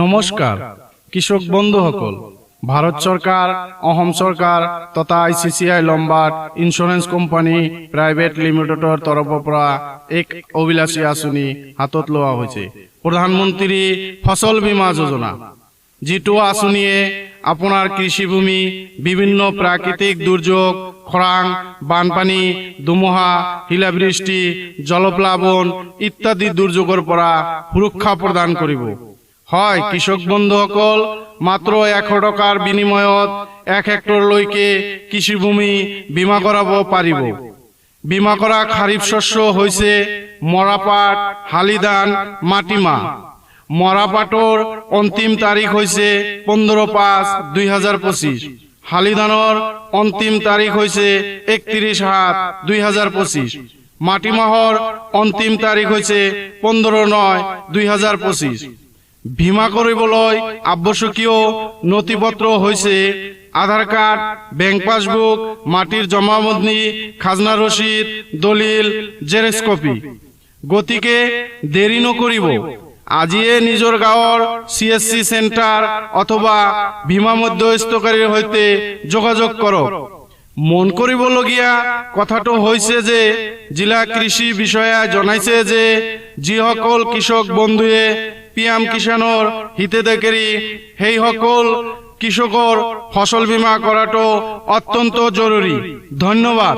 নমস্কার, কৃষক বন্ধুসকল ভাৰত চৰকাৰ অসম চৰকাৰ তথা I C C I Lombard insurance company private লিমিটেডৰ তৰফৰ পৰা এক অভিলাষী আঁচনি হাতত লোৱা হৈছে। প্ৰধানমন্ত্ৰী ফচল বীমা যোজনা। যিটো আঁচনিয়ে আপোনাৰ কৃষিভূমি, বিভিন্ন প্ৰাকৃতিক দুৰ্যোগ খৰাং বানপানী, ধুমুহা শিলাবৃষ্টি জলপ্লাৱন ইত্যাদি দুৰ্যোগৰ পৰা সুৰক্ষা প্ৰদান কৰিব হয়, কৃষক বন্ধুসকল মাত্ৰ এশ টকাৰ বিনিময়ত এক হেক্টৰলৈকে কৃষিভূমি বীমা কৰাব পাৰিব। বীমা কৰা খাৰিফ শস্য হৈছে মৰাপাট শালিধান মাটিমাহ। মৰাপাটৰ অন্তিম তাৰিখ হৈছে পোন্ধৰ পাঁচ দুই হাজাৰ পঁচিছ। শালিধানৰ অন্তিম তাৰিখ হৈছে একত্ৰিছ সাত দুই হাজাৰ পঁচিছ। মাটিমাহৰ অন্তিম তাৰিখ হৈছে পোন্ধৰ নয় দুই হাজাৰ পঁচিছ। ভীমা কৰিবলৈ আৱশ্যকীয় নথি পত্ৰ হৈছে আধাৰ কাৰ্ড, বেংক পাছবুক, মাটিৰ খাজনা ৰচিদ, দলিল, জেৰেক্স কপি। গতিকে দেৰি নকৰিব। আজিয়ে নিজৰ গাঁৱৰ চি এছ চি চেণ্টাৰ অথবা বীমা মধ্যস্থকাৰীৰ সৈতে যোগাযোগ কৰক মন কৰিবলগীয়া কথাটো হৈছে যে, জিলা কৃষি বিষয়াই জনাইছে যে, যিসকল কৃষক বন্ধুৱে পি এম কিষাণৰ হিতাধিকাৰী সেইসকল কৃষকৰ ফচল বীমা কৰাটো অত্যন্ত জৰুৰী। ধন্যবাদ।